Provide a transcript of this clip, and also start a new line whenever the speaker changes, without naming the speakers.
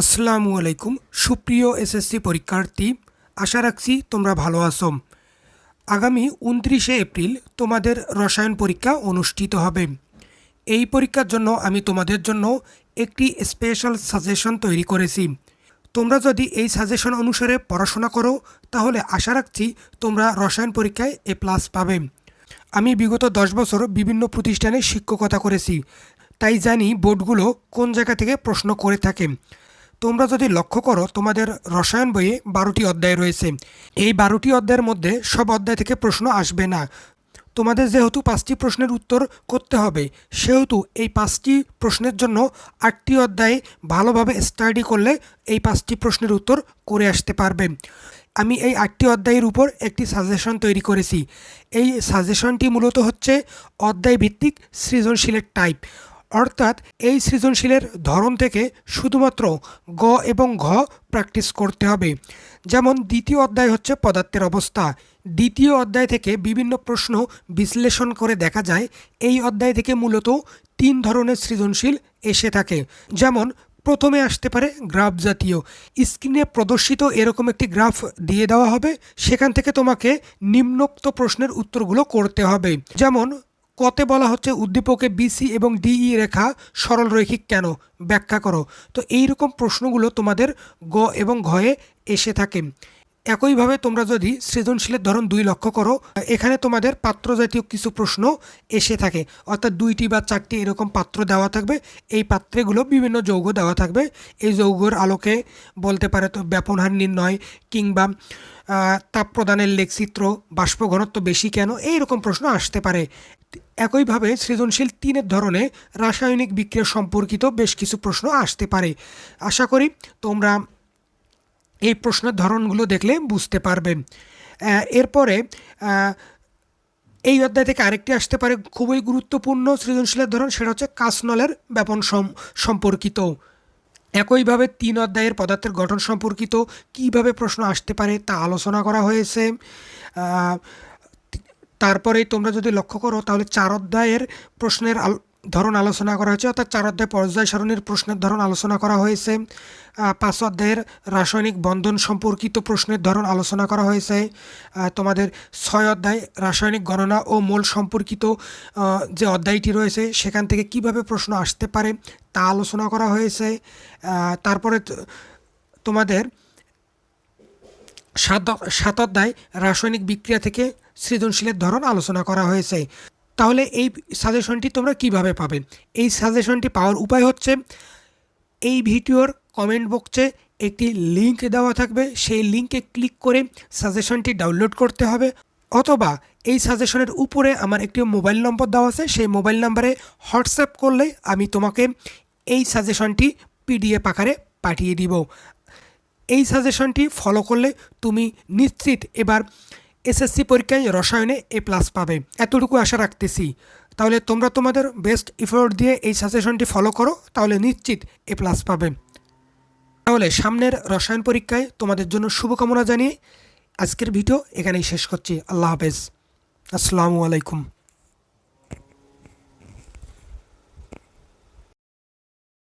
আসসালামু আলাইকুম। সুপ্রিয় এসএসসি পরীক্ষার্থী আশা রাখছি তোমরা ভালো আছো। আগামী উনত্রিশে এপ্রিল তোমাদের রসায়ন পরীক্ষা অনুষ্ঠিত হবে। এই পরীক্ষার জন্য আমি তোমাদের জন্য একটি স্পেশাল সাজেশন তৈরি করেছি। তোমরা যদি এই সাজেশন অনুসারে পড়াশোনা করো, তাহলে আশা রাখছি তোমরা রসায়ন পরীক্ষায় এ প্লাস পাবে। আমি বিগত দশ বছর বিভিন্ন প্রতিষ্ঠানে শিক্ষকতা করেছি। তাই জানি বোর্ডগুলো কোন জায়গা থেকে প্রশ্ন করে থাকে। তোমরা যদি লক্ষ্য করো, তোমাদের রসায়ন বইয়ে বারোটি অধ্যায় রয়েছে। এই বারোটি অধ্যায়ের মধ্যে সব অধ্যায় থেকে প্রশ্ন আসবে না। তোমাদের যেহেতু পাঁচটি প্রশ্নের উত্তর করতে হবে, সেহেতু এই পাঁচটি প্রশ্নের জন্য আটটি অধ্যায়ে ভালোভাবে স্টাডি করলে এই পাঁচটি প্রশ্নের উত্তর করে আসতে পারবে। আমি এই আটটি অধ্যায়ের উপর একটি সাজেশন তৈরি করেছি। এই সাজেশনটি মূলত হচ্ছে অধ্যায় ভিত্তিক সৃজনশীলের টাইপ অর্থাৎ এই সৃজনশীলের ধরন থেকে শুধুমাত্র গ এবং ঘ প্র্যাকটিস করতে হবে। যেমন দ্বিতীয় অধ্যায় হচ্ছে পদার্থের অবস্থা। দ্বিতীয় অধ্যায় থেকে বিভিন্ন প্রশ্ন বিশ্লেষণ করে দেখা যায়, এই অধ্যায় থেকে মূলত তিন ধরনের সৃজনশীল এসে থাকে। যেমন, প্রথমে আসতে পারে গ্রাফ জাতীয়। স্ক্রিনে প্রদর্শিত এরকম একটি গ্রাফ দিয়ে দেওয়া হবে। সেখান থেকে তোমাকে নিম্নোক্ত প্রশ্নের উত্তরগুলো করতে হবে। যেমন কতে বলা হচ্ছে উদ্দীপকে বিসি এবং ডিই রেখা সরল রৈখিক কেন? ব্যাখ্যা করো। তো এই রকম প্রশ্নগুলো তোমাদের গ এবং ঘয়ে এসে থাকে। একইভাবে তোমরা যদি সৃজনশীলের ধরন দুই লক্ষ্য করো, এখানে তোমাদের পাত্র জাতীয় কিছু প্রশ্ন এসে থাকে। অর্থাৎ দুইটি বা চারটি এরকম পাত্র দেওয়া থাকবে। এই পাত্রেগুলো বিভিন্ন যৌগ দেওয়া থাকবে। এই যৌগর আলোকে বলতে পারে তো ব্যাপনহার নির্ণয় কিংবা তাপ প্রদানের লেখচিত্র, বাষ্প ঘনত্ব বেশি কেন এই রকম প্রশ্ন আসতে পারে। একইভাবে সৃজনশীল তিনের ধরনে রাসায়নিক বিক্রিয়া সম্পর্কিত বেশ কিছু প্রশ্ন আসতে পারে। আশা করি তোমরা এই প্রশ্নের ধরনগুলো দেখলে বুঝতে পারবে এরপরে এই অধ্যায় থেকে আরেকটি আসতে পারে খুবই গুরুত্বপূর্ণ সৃজনশীলের ধরন, সেটা হচ্ছে কাসনলের ব্যাপন সম্পর্কিত। একইভাবে তিন অধ্যায়ের পদার্থের গঠন সম্পর্কিত কীভাবে প্রশ্ন আসতে পারে তা আলোচনা করা হয়েছে। তারপরে তোমরা যদি লক্ষ্য করো, তাহলে চার অধ্যায়ের প্রশ্নের ধরন আলোচনা করা হয়েছে, অর্থাৎ চার অধ্যায় পর্যায় সারণীর প্রশ্নের ধরন আলোচনা করা হয়েছে। পাঁচ অধ্যায়ের রাসায়নিক বন্ধন সম্পর্কিত প্রশ্নের ধরন আলোচনা করা হয়েছে। তোমাদের ছয় অধ্যায় রাসায়নিক গণনা ও মোল সম্পর্কিত যে অধ্যায়টি রয়েছে, সেখান থেকে কীভাবে প্রশ্ন আসতে পারে তা আলোচনা করা হয়েছে। তারপরে তোমাদের সাত সাত অধ্যায় রাসায়নিক বিক্রিয়া থেকে সৃজনশীলের ধরন আলোচনা করা হয়েছে। তাহলে এই সাজেশনটি তোমরা কীভাবে পাবে? এই সাজেশনটি পাওয়ার উপায় হচ্ছে, এই ভিডিওর কমেন্ট বক্সে একটি লিঙ্ক দেওয়া থাকবে। সেই লিঙ্কে ক্লিক করে সাজেশনটি ডাউনলোড করতে হবে। অথবা এই সাজেশনের উপরে আমার একটি মোবাইল নম্বর দেওয়া আছে। সেই মোবাইল নাম্বারে হোয়াটসঅ্যাপ করলে আমি তোমাকে এই সাজেশনটি পিডিএফ আকারে পাঠিয়ে দিব। এই সাজেশনটি ফলো করলে তুমি নিশ্চিত এবার এসএসসি পরীক্ষায় রসায়নে এ প্লাস পাবে। এতটুকু আশা রাখতেছি। তাহলে তোমরা তোমাদের বেস্ট ইফোর্ট দিয়ে এই সাজেশনটি ফলো করো, তাহলে নিশ্চিত এ প্লাস পাবে। তাহলে সামনের রসায়ন পরীক্ষায় তোমাদের জন্য শুভকামনা জানিয়ে আজকের ভিডিও এখানেই শেষ করছি। আল্লাহ হাফেজ। আসসালামু আলাইকুম।